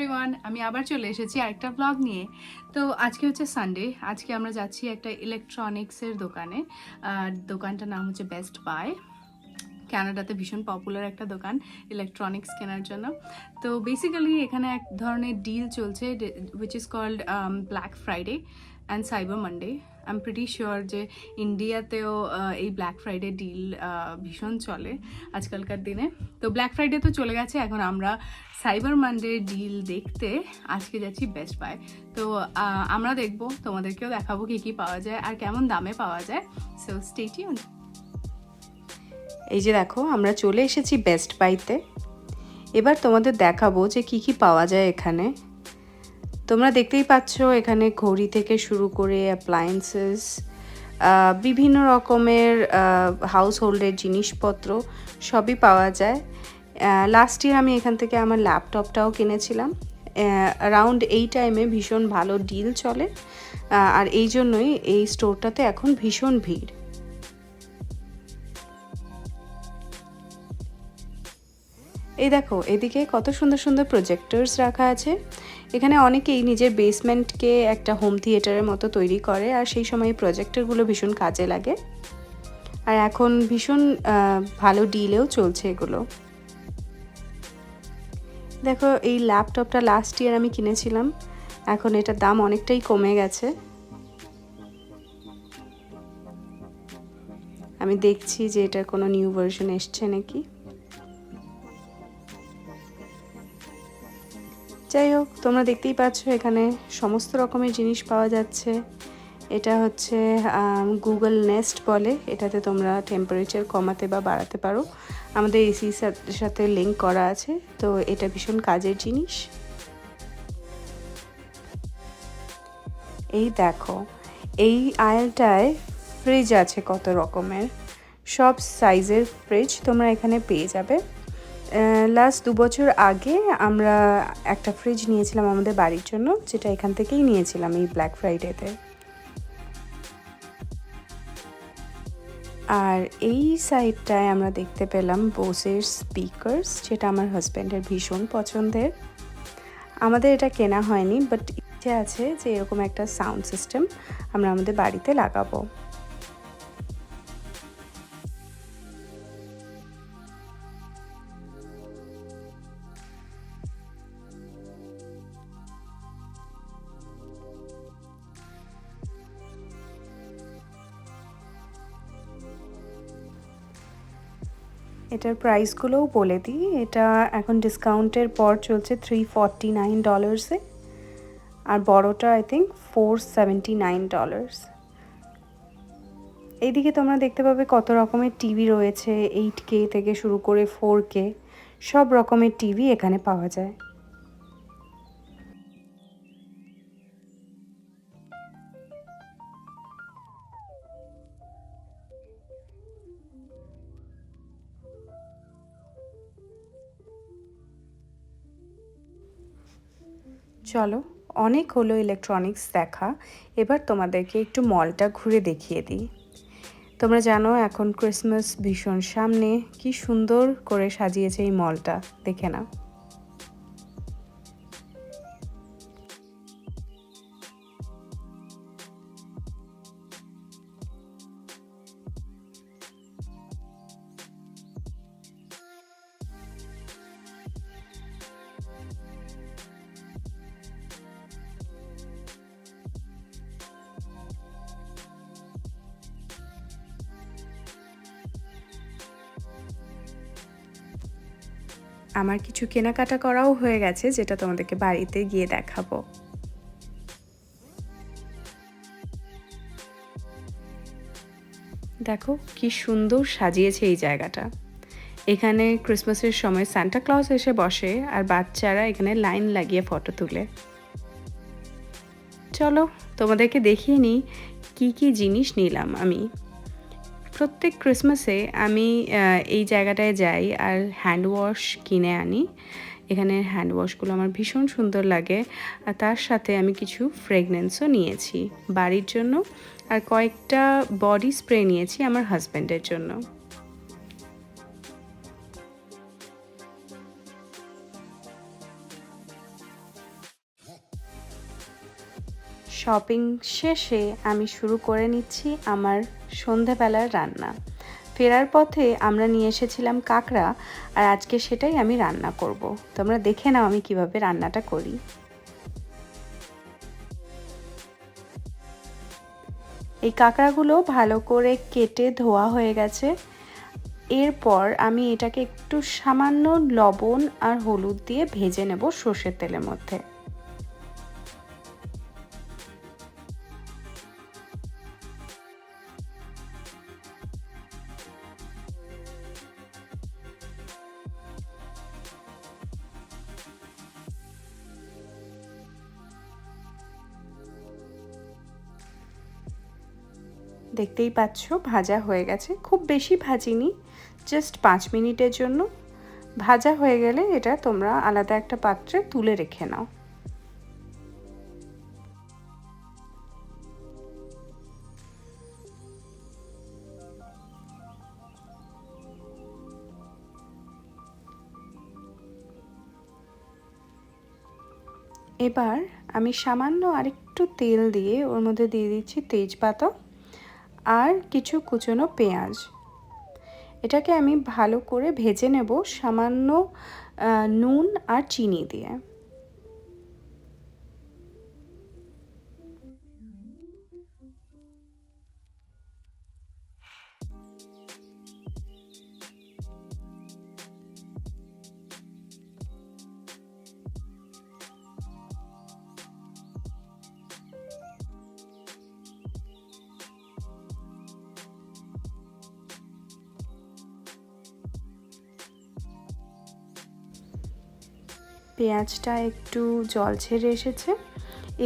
Everyone আমি আবার চলে এসেছি আরেকটা ব্লগ নিয়ে। তো আজকে হচ্ছে সানডে আজকে আমরা যাচ্ছি একটা ইলেকট্রনিক্সের দোকানে। আর দোকানটার নাম হচ্ছে বেস্ট বাই ক্যানাডাতে ভীষণ পপুলার একটা দোকান ইলেকট্রনিক্স কেনার জন্য। তো বেসিক্যালি এখানে এক ধরনের ডিল চলছে which is called Black Friday and Cyber Monday I am pretty sure যে ইন্ডিয়াতেও এই ব্ল্যাক ফ্রাইডে ডিল ভীষণ চলে আজকালকার দিনে। তো ব্ল্যাক ফ্রাইডে তো চলে গেছে, এখন আমরা সাইবার মানডে ডিল দেখতে আজকে যাচ্ছি বেস্ট বাই তো আমরা দেখব, তোমাদেরকেও দেখাবো কী কী পাওয়া যায় আর কেমন দামে পাওয়া যায়। সো স্টেটিউন এই যে দেখো, আমরা চলে এসেছি বেস্ট বাইতে এবার তোমাদের দেখাবো যে কি কি পাওয়া যায় এখানে। তোমরা দেখতেই পাচ্ছ এখানে ঘড়ি থেকে শুরু করে অ্যাপ্লায়েন্সেস বিভিন্ন রকমের হাউস হোল্ডের জিনিসপত্র সবই পাওয়া যায়। লাস্ট ইয়ার আমি এখান থেকে আমার ল্যাপটপটাও কিনেছিলাম। অ্যারাউন্ড এই টাইমে ভীষণ ভালো ডিল চলে। আর এই জন্যই এই স্টোরটাতে এখন ভীষণ ভিড়। এই দেখো, এদিকে কত সুন্দর সুন্দর প্রজেক্টরস রাখা আছে। এখানে অনেকেই নিজের বেসমেন্টকে একটা হোম থিয়েটারের মতো তৈরি করে, আর সেই সময় প্রজেক্টরগুলো ভীষণ কাজে লাগে। আর এখন ভীষণ ভালো ডিলেও চলছে এগুলো। দেখো, এই ল্যাপটপটা লাস্ট ইয়ার আমি কিনেছিলাম। এখন এটার দাম অনেকটাই কমে গেছে। আমি দেখছি যে এটার কোনো নিউ ভার্সন এসছে নাকি। যাই হোক, তোমরা দেখতেই পাচ্ছ এখানে সমস্ত রকমের জিনিস পাওয়া যাচ্ছে। এটা হচ্ছে গুগল নেস্ট বলে। এটাতে তোমরা টেম্পারেচার কমাতে বা বাড়াতে পারো। আমাদের এসির সাথে লিঙ্ক করা আছে। তো এটা ভীষণ কাজের জিনিস। এই দেখো, এই আয়ালটায় ফ্রিজ আছে কত রকমের। সব সাইজের ফ্রিজ তোমরা এখানে পেয়ে যাবে। লাস্ট দু বছর আগে আমরা একটা ফ্রিজ নিয়েছিলাম আমাদের বাড়ির জন্য, যেটা এখান থেকেই নিয়েছিলাম এই ব্ল্যাক ফ্রাইডেতে আর এই সাইডটায় আমরা দেখতে পেলাম বোসের স্পিকার্স যেটা আমার হাজব্যান্ডের ভীষণ পছন্দের। আমাদের এটা কেনা হয়নি বাট ইচ্ছে আছে যে এরকম একটা সাউন্ড সিস্টেম আমরা আমাদের বাড়িতে লাগাবো। এটার প্রাইসগুলোও বলে দিই। এটা এখন ডিসকাউন্টের পর চলছে থ্রি ফর্টি নাইন ডলার্সে আর বড়টা I think four seventy nine dollars এইদিকে তোমরা দেখতে পাবে কত রকমের টিভি রয়েছে এইট কে থেকে শুরু করে ফোর কে সব রকমের টিভি এখানে পাওয়া যায়। চলো, অনেক হলো ইলেকট্রনিক্স দেখা। এবার তোমাদেরকে একটু মলটা ঘুরে দেখিয়ে দিই। তোমরা জানো, এখন ক্রিসমাস ভীষণ সামনে। কি সুন্দর করে সাজিয়েছে এই মলটা দেখে না আমার কিছু কেনাকাটা করাও হয়ে গেছে, যেটা তোমাদেরকে বাড়িতে গিয়ে দেখাবো। দেখো, কি সুন্দর সাজিয়েছে এই জায়গাটা। এখানে ক্রিসমাসের সময় সান্টা ক্লজ এসে বসে, আর বাচ্চারা এখানে লাইন লাগিয়ে ফটো তুলে। চলো, তোমাদেরকে দেখিয়ে নিই কী কী জিনিস নিলাম আমি। প্রত্যেক ক্রিসমাসে আমি এই জায়গাটায় যাই আর হ্যান্ড ওয়াশ কিনে আনি। এখানে হ্যান্ড ওয়াশগুলো আমার ভীষণ সুন্দর লাগে। আর তার সাথে আমি কিছু ফ্রেগনেন্সও নিয়েছি বাড়ির জন্য। আর কয়েকটা বডি স্প্রে নিয়েছি আমার হাজব্যান্ডের জন্য। শপিং শেষে আমি শুরু করে নিচ্ছি আমার সন্ধেবেলার রান্না। ফেরার পথে আমরা নিয়ে এসেছিলাম কাঁকড়া, আর আজকে সেটাই আমি রান্না করব। তোমরা দেখে নাও আমি কীভাবে রান্নাটা করি। এই কাঁকড়াগুলো ভালো করে কেটে ধোয়া হয়ে গেছে। এরপর আমি এটাকে একটু সামান্য লবণ আর হলুদ দিয়ে ভেজে নেব সর্ষের তেলের মধ্যে। দেখতেই পাচ্ছ, ভাজা হয়ে গেছে। খুব বেশি ভাজিনি জাস্ট পাঁচ মিনিটের জন্য। ভাজা হয়ে গেলে এটা তোমরা আলাদা একটা পাত্রে তুলে রেখে নাও। এবার আমি সামান্য আরেকটু তেল দিয়ে ওর মধ্যে দিয়ে দিচ্ছি তেজপাতা। আর কিছু কুচনো পেঁয়াজ। এটাকে আমি ভালো করে ভেজে নেব সামান্য নুন আর চিনি দিয়ে। পেঁয়াজটা একটু জল ছেড়ে এসেছে।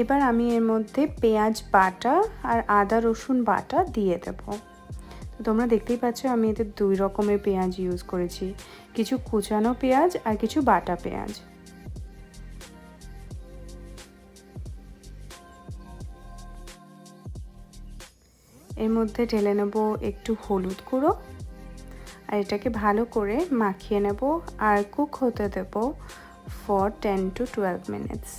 এবার আমি এর মধ্যে পেঁয়াজ বাটা আর আদা রসুন বাটা দিয়ে দেব। তোমরা দেখতেই পাচ্ছ আমি এতে দুই রকমের পেঁয়াজ ইউজ করেছি। কিছু কুচানো পেঁয়াজ আর কিছু বাটা পেঁয়াজ। এর মধ্যে ঢেলে নেব একটু হলুদ গুঁড়ো। আর এটাকে ভালো করে মাখিয়ে নেব আর কুক হতে দেবো for 10 to 12 minutes.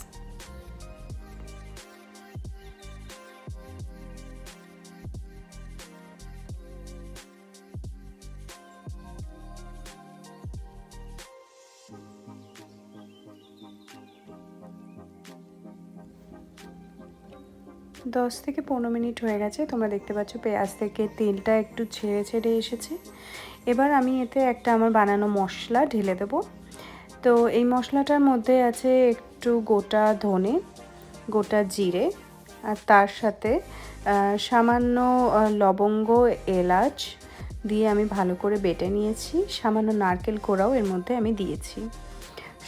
দশ থেকে পনেরো মিনিট হয়ে গেছে। তোমরা দেখতে পাচ্ছ পেঁয়াজ থেকে তেলটা একটু ছেড়ে ছেড়ে এসেছে। এবার আমি এতে একটা আমার বানানো মশলা ঢেলে দেবো। তো এই মশলাটার মধ্যে আছে একটু গোটা ধনে, গোটা জিরে আর তার সাথে সামান্য লবঙ্গ, এলাচ দিয়ে আমি ভালো করে বেটে নিয়েছি। সামান্য নারকেল কোড়াও এর মধ্যে আমি দিয়েছি।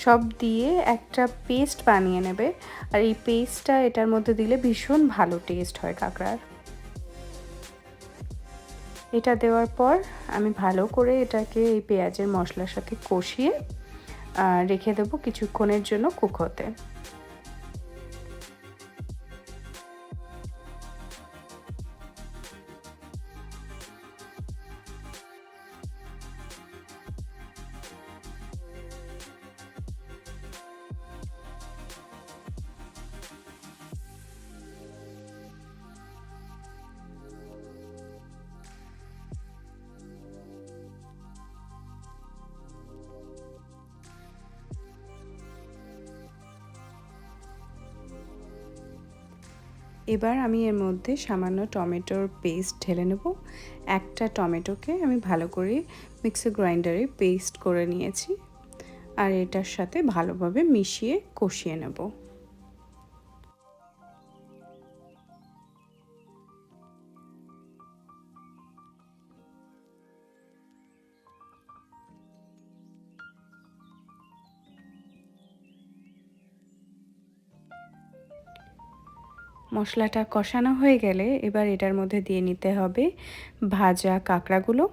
সব দিয়ে একটা পেস্ট বানিয়ে নেবে। আর এই পেস্টটা এটার মধ্যে দিলে ভীষণ ভালো টেস্ট হয় কাঁকড়ার। এটা দেওয়ার পর আমি ভালো করে এটাকে এই পেঁয়াজের মশলার সাথে কষিয়ে রেখে দেবো কিছুক্ষণের জন্য কুক হতে। এবার আমি এর মধ্যে সামান্য টমেটোর পেস্ট ঢেলে নেব। একটা টমেটোকে আমি ভালো করে মিক্সার গ্রাইন্ডারে পেস্ট করে নিয়েছি আর এটার সাথে ভালোভাবে মিশিয়ে কষিয়ে নেব। মশলাটা কষানো হয়ে গেলে এবার এটার মধ্যে দিয়ে নিতে হবে ভাজা কাঁকড়াগুলো।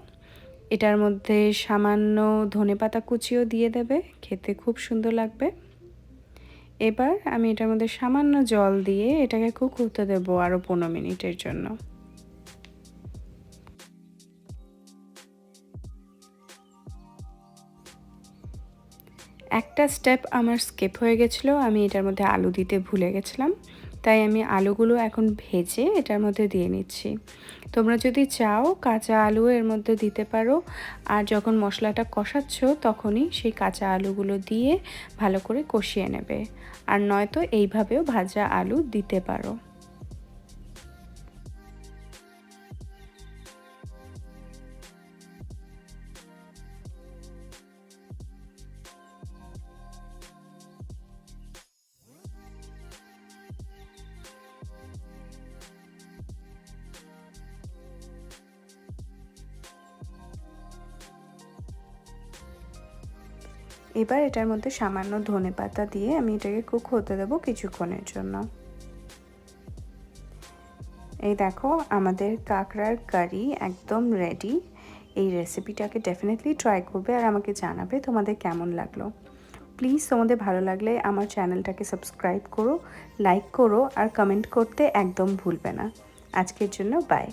এটার মধ্যে সামান্য ধনে পাতা কুচিও দিয়ে দেবে, খেতে খুব সুন্দর লাগবে। এবার আমি এটার মধ্যে সামান্য জল দিয়ে এটাকে কুক করতে দেবো আরও পনেরো মিনিটের জন্য। একটা স্টেপ আমার স্কেপ হয়ে গেছিল, আমি এটার মধ্যে আলু দিতে ভুলে গেছিলাম। তাই আমি আলুগুলো এখন ভেজে এটার মধ্যে দিয়ে নিচ্ছি। তোমরা যদি চাও কাঁচা আলু এর মধ্যে দিতে পারো, আর যখন মশলাটা কষাচ্ছ তখনই সেই কাঁচা আলুগুলো দিয়ে ভালো করে কষিয়ে নেবে। আর নয়তো এইভাবেও ভাজা আলু দিতে পারো। এবার এটার মধ্যে সামান্য ধনে পাতা দিয়ে আমি এটাকে কুক হতে দেবো কিছুক্ষণের জন্য। এই দেখো, আমাদের কাঁকড়ার কারি একদম রেডি এই রেসিপিটাকে ডেফিনেটলি ট্রাই করবে আর আমাকে জানাবে তোমাদের কেমন লাগল। প্লিজ তোমাদের ভালো লাগলে আমার চ্যানেলটাকে সাবস্ক্রাইব করো লাইক করো আর কমেন্ট করতে একদম ভুলবে না। আজকের জন্য বাই